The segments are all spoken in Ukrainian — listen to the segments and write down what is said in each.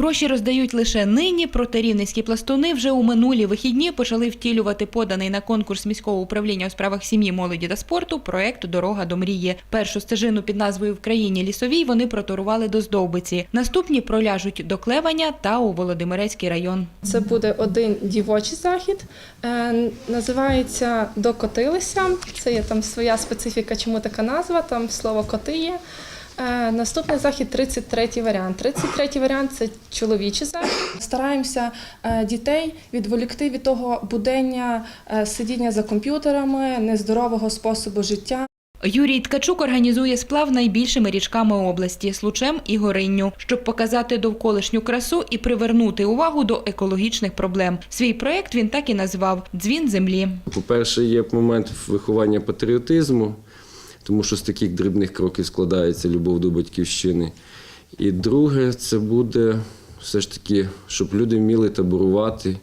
Гроші роздають лише нині, проте рівненські пластуни вже у минулі вихідні почали втілювати поданий на конкурс міського управління у справах сім'ї, молоді та спорту проект Дорога до мрії. Першу стежину під назвою В країні лісовій вони проторували до Здовбиці. Наступні проляжуть до Клеваня та у Володимирецький район. Це буде один дівочий захід. Е, Називається Докотилися. Це є там своя специфіка, чому така назва, там слово коти є. Е, Наступний захід 33-й варіант. 33-й варіант це чоловічий захід. Стараємося е, дітей відволікти від того будення е, сидіння за комп'ютерами, нездорового способу життя. Юрій Ткачук організує сплав найбільшими річками області Случем і Горинню, щоб показати довколишню красу і привернути увагу до екологічних проблем. Свій проект він так і назвав Дзвін землі. По-перше, є момент виховання патріотизму, тому що з таких дрібних кроків складається любов до батьківщини. І друге, це буде все ж таки, щоб люди вміли таборувати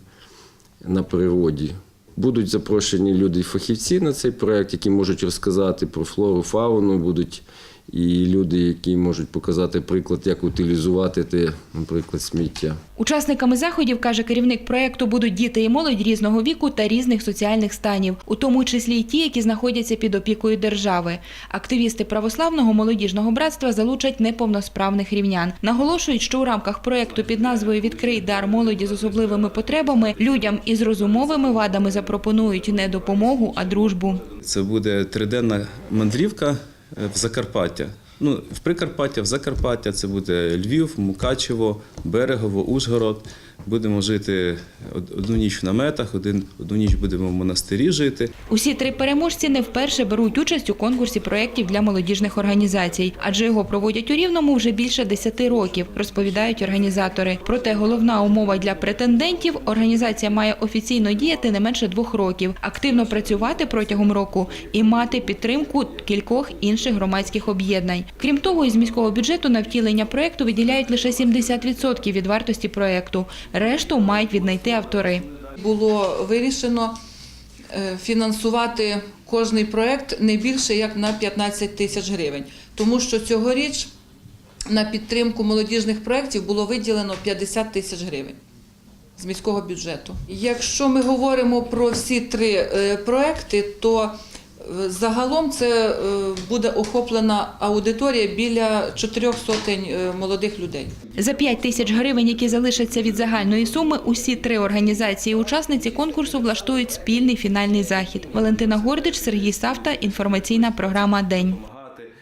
на природі. Будуть запрошені люди-фахівці на цей проект, які можуть розказати про флору, фауну, будуть і люди, які можуть показати приклад, як утилізувати те, наприклад, сміття. Учасниками заходів, каже керівник проекту, будуть діти і молодь різного віку та різних соціальних станів, у тому числі й ті, які знаходяться під опікою держави. Активісти православного молодіжного братства залучать неповносправних рівнян. Наголошують, що у рамках проекту під назвою Відкрий дар молоді з особливими потребами людям із розумовими вадами запропонують не допомогу, а дружбу. Це буде триденна мандрівка в Закарпаття. Ну, в Прикарпаття, в Закарпаття це буде Львів, Мукачево, Берегово, Ужгород. Будемо жити одну ніч в наметах, один, одну ніч будемо в монастирі жити. Усі три переможці не вперше беруть участь у конкурсі проєктів для молодіжних організацій, адже його проводять у Рівному вже більше 10 років, розповідають організатори. Проте головна умова для претендентів – організація має офіційно діяти не менше двох років, активно працювати протягом року і мати підтримку кількох інших громадських об'єднань. Крім того, із міського бюджету на втілення проєкту виділяють лише 70% від вартості проєкту. Решту мають віднайти автори. було вирішено е, фінансувати кожний проект не більше як на 15 тисяч гривень, тому що цьогоріч на підтримку молодіжних проєктів було виділено 50 тисяч гривень. З міського бюджету. Якщо ми говоримо про всі три е, проекти, то загалом це е, буде охоплена аудиторія біля чотирьох сотень е, молодих людей. За 5 тисяч гривень, які залишаться від загальної суми, усі три організації-учасниці конкурсу влаштують спільний фінальний захід. Валентина Гордич, Сергій Савта. Інформаційна програма День.